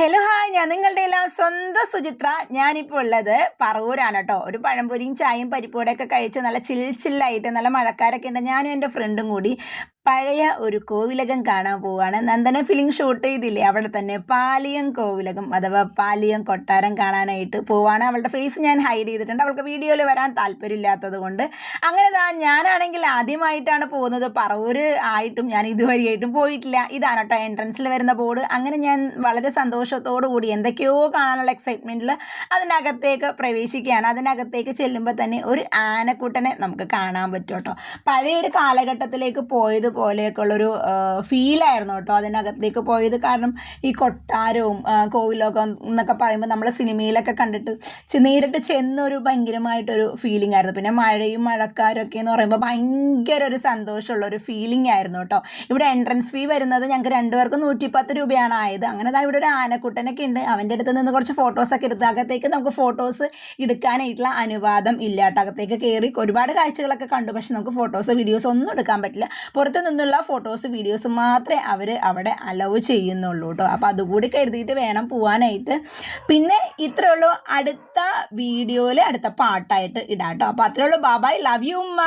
Hello hi ഞാൻ നിങ്ങളുടെ എല്ലാം സ്വന്തം സുചിത്ര. ഞാനിപ്പോൾ ഉള്ളത് പറവൂരാണ് കേട്ടോ. ഒരു പഴംപൊരിയും ചായയും പരിപ്പൂടെയൊക്കെ കഴിച്ച് നല്ല ചിൽ ചില്ലായിട്ട് നല്ല മഴക്കാരൊക്കെ ഉണ്ട്. ഞാനും എന്റെ ഫ്രണ്ടും കൂടി പഴയ ഒരു കോവിലകം കാണാൻ പോവുകയാണ് നന്ദന ഫിലിം ഷൂട്ട് ചെയ്തില്ലേ? അവിടെ തന്നെ പാലിയം കോവിലകം അഥവാ പാലിയം കൊട്ടാരം കാണാനായിട്ട് പോവാണ്. അവളുടെ ഫേസ് ഞാൻ ഹൈഡ് ചെയ്തിട്ടുണ്ട്. അവൾക്ക് വീഡിയോയിൽ വരാൻ താല്പര്യമില്ലാത്തത് കൊണ്ട്. അങ്ങനെ ഞാനാണെങ്കിൽ ആദ്യമായിട്ടാണ് പോകുന്നത്. പറവൂര് ആയിട്ടും ഞാൻ ഇതുവരെയായിട്ടും പോയിട്ടില്ല. ഇതാണ് കേട്ടോ എൻട്രൻസിൽ വരുന്ന ബോർഡ് അങ്ങനെ ഞാൻ വളരെ സന്തോഷത്തോടു കൂടി എന്തൊക്കെയോ കാണാനുള്ള എക്സൈറ്റ്മെന്റിൽ അതിനകത്തേക്ക് പ്രവേശിക്കുകയാണ്. അതിനകത്തേക്ക് ചെല്ലുമ്പോൾ തന്നെ ഒരു ആനക്കൂട്ടനെ നമുക്ക് കാണാൻ പറ്റും കേട്ടോ പഴയ ഒരു കാലഘട്ടത്തിലേക്ക് പോയതുപോലെയൊക്കെ ഉള്ളൊരു ഫീലായിരുന്നു കേട്ടോ അതിനകത്തേക്ക് പോയത്. കാരണം ഈ കൊട്ടാരവും കോവിലോകം കോവിലൊക്കെ എന്നൊക്കെ പറയുമ്പോൾ നമ്മൾ സിനിമയിലൊക്കെ കണ്ടിട്ട് നേരിട്ട് ചെന്നൊരു ഭയങ്കരമായിട്ടൊരു ഫീലിംഗ് ആയിരുന്നു. പിന്നെ മഴയും മഴക്കാരൊക്കെ എന്ന് പറയുമ്പോൾ ഭയങ്കര ഒരു സന്തോഷമുള്ള ഒരു ഫീലിംഗ് ആയിരുന്നു കേട്ടോ. ഇവിടെ എൻട്രൻസ് ഫീ വരുന്നത് ഞങ്ങൾക്ക് രണ്ടുപേർക്കും നൂറ്റിപ്പത്ത് രൂപയാണ് ആയത്. അങ്ങനെ ഇവിടെ ഒരു ആനക്കുട്ടനൊക്കെ ഉണ്ട്. അവന്റെ അടുത്ത് നിന്ന് കുറച്ച് ഫോട്ടോസൊക്കെ എടുത്ത് അകത്തേക്ക് നമുക്ക് ഫോട്ടോസ് എടുക്കാനായിട്ടുള്ള അനുവാദം ഇല്ല കയറി ഒരുപാട് കാഴ്ചകളൊക്കെ കണ്ടു. പക്ഷെ നമുക്ക് ഫോട്ടോസ് വീഡിയോസ് ഒന്നും എടുക്കാൻ പറ്റില്ല. പുറത്ത് നിന്നുള്ള ഫോട്ടോസ് വീഡിയോസ് മാത്രമേ അവർ അവിടെ അലവ് ചെയ്യുന്നുള്ളൂ കേട്ടോ അപ്പോൾ അതുകൂടി കരുതിയിട്ട് വേണം പോവാനായിട്ട്. പിന്നെ ഇത്രയേ ഉള്ളൂ അടുത്ത വീഡിയോയിൽ അടുത്ത പാട്ടായിട്ട് ഇടാം കേട്ടോ അപ്പോൾ അത്രയേ ഉള്ളൂ ബാബായ് ലവ് യു ഉമ്മ.